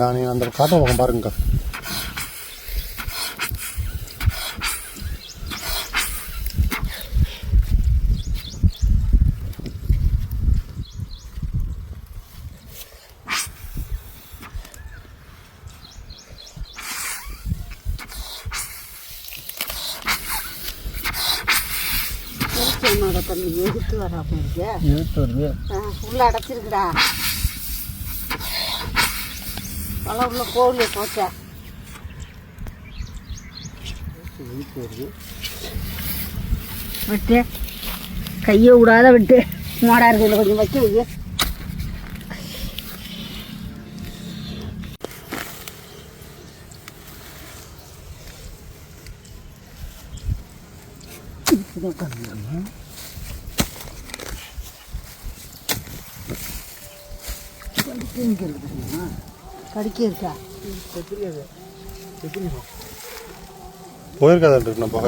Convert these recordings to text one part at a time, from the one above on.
நான் அந்த காட்ட பக்கம் தண்ணி எடுத்து வராம இருக்கு. இழுத்து வருது. உள்ள அடைச்சிருக்குடா. நல்லா உள்ள கோவில் போச்சா விட்டு. கையை விடாத விட்டு. மாடா இருக்கு கொஞ்சம் வைக்க வை. கடிக்க இருக்கா போயிருக்காதான் நம்ம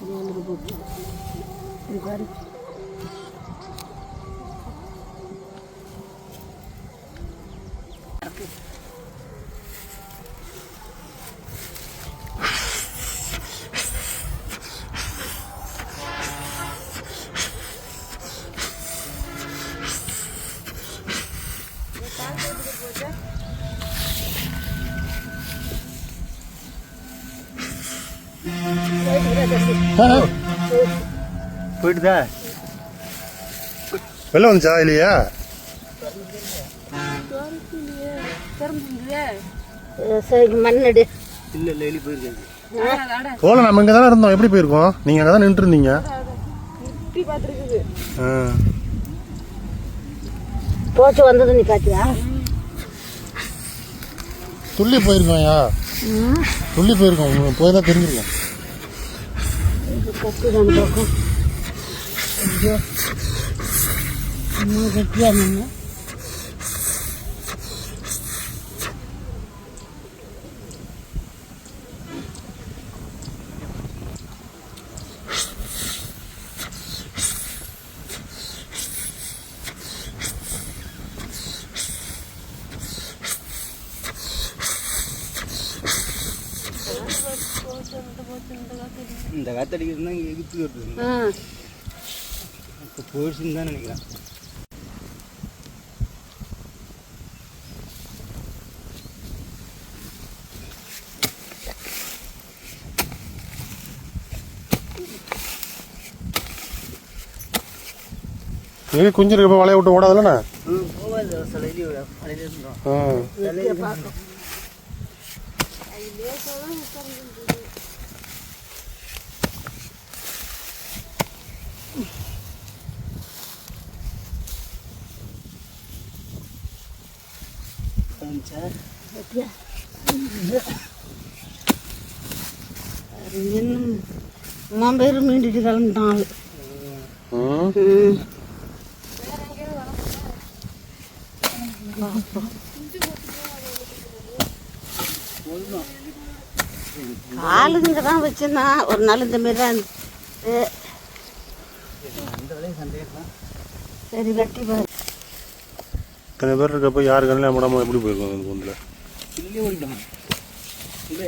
இது வந்து போட்டு. போயிட்டுதா? வெளில வந்துச்சா இல்லையா சரி மண்ணெடு இல்லை இல்லை எலி போயிருக்காது போல நம்ம இங்கே தானே இருந்தோம். எப்படி போயிருக்கோம்? நீங்கள் அங்கே தான் நின்று இருந்தீங்க ஆ. போச்சு வந்தது நீ பாத்தியா துள்ளி போயிருக்கோம்யா துள்ளி போயிருக்கோம் உங்களுக்கு போய் தான் தெரிஞ்சிருக்கோம் கட்டு தான் பக்கம் ஐயோ அம்மா கட்டியா இந்த காத்தடிக்கிறது தான் இங்கே எகுத்து வருது இப்போ போயிடுச்சுன்னு தான் நினைக்கிறேன். எலி குஞ்சு இருக்கப்ப வலைய விட்டு ஓடாதுல்லண்ணே ஆ சார் கட்டியா இன்னும் அம்மா பேர் மீண்டுட்டு கிளம்பிட்டான் ஆளுங்க தான் வச்சிருந்தான் ஒரு நாள் இந்த மாரி தான் இருந்துச்சு. தான் சரி வெட்டி பாரு இத்தனை பேர் இருக்கப்ப யாரு கண்ணில் போடாமல் எப்படி போயிருக்கோம் அந்த குந்தில் இல்லையே ஓடிட்டோம் இல்லை